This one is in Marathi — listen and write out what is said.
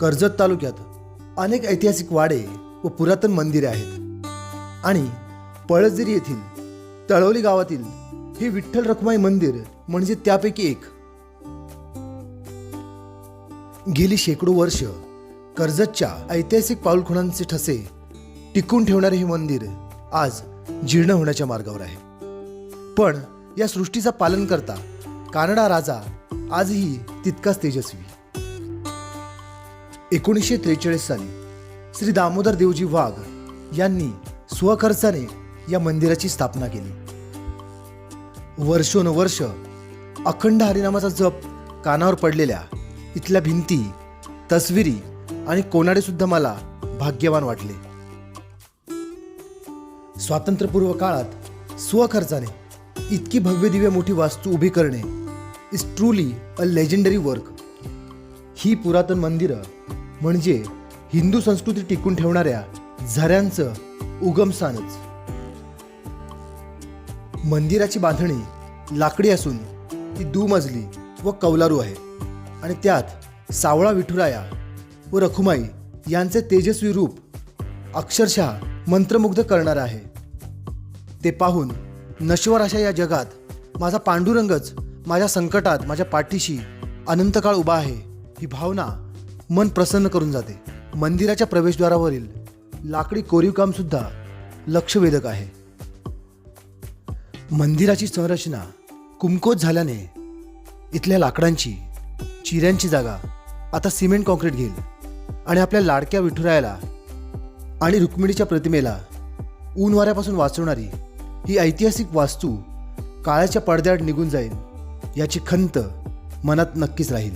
कर्जत तालुक्यात अनेक ऐतिहासिक वाडे व पुरातन मंदिरे आहेत. आणि पळजरी येथील तळवली गावातील हे विठ्ठल रखुमाई मंदिर म्हणजे त्यापैकी एक. गेली शेकडो वर्ष कर्जतच्या ऐतिहासिक पाऊलखुणांचे ठसे टिकून ठेवणारे हे मंदिर आज जीर्ण होण्याच्या मार्गावर आहे. पण या सृष्टीचा पालन करता कानडा राजा आजही तितकाच तेजस्वी. एकोणीसशे त्रेचाळीस साली श्री दामोदर देवजी वाघ यांनी स्वखर्चाने या मंदिराची स्थापना केली. वर्षोनुवर्ष अखंड हरिनामाचा जप कानावर पडलेल्या इथल्या भिंती तस्विरी आणि कोनाडे सुद्धा मला भाग्यवान वाटले. स्वातंत्र्यपूर्व काळात स्वखर्चाने इतकी भव्य दिव्य मोठी वास्तू उभी करणे is truly a legendary work ही पुरातन मंदिरं म्हणजे हिंदू संस्कृती टिकून ठेवणाऱ्या झऱ्यांचं उगमस्थानच. मंदिराची बांधणी लाकडी असून ती दुमजली व कौलारू आहे आणि त्यात सावळा विठुराया व रखुमाई यांचे तेजस्वी रूप अक्षरशः मंत्रमुग्ध करणारं आहे. ते पाहून नश्वर अशा या जगात माझा पांडुरंगच माझ्या संकटात माझ्या पाठीशी अनंतकाळ उभा आहे ही भावना मन प्रसन्न करून जाते. मंदिराच्या प्रवेशद्वारावरील लाकडी कोरीवकाम सुद्धा लक्षवेधक आहे. मंदिराची संरचना कुमकोत झाल्याने इथल्या लाकडांची चिऱ्यांची जागा आता सिमेंट कॉन्क्रीट घेईल आणि आपल्या लाडक्या विठुरायाला आणि रुक्मिणीच्या प्रतिमेला ऊन वाऱ्यापासून वाचवणारी ही ऐतिहासिक वास्तू काळाच्या पडद्याआड निघून जाईल याची खंत मनात नक्कीच राहील.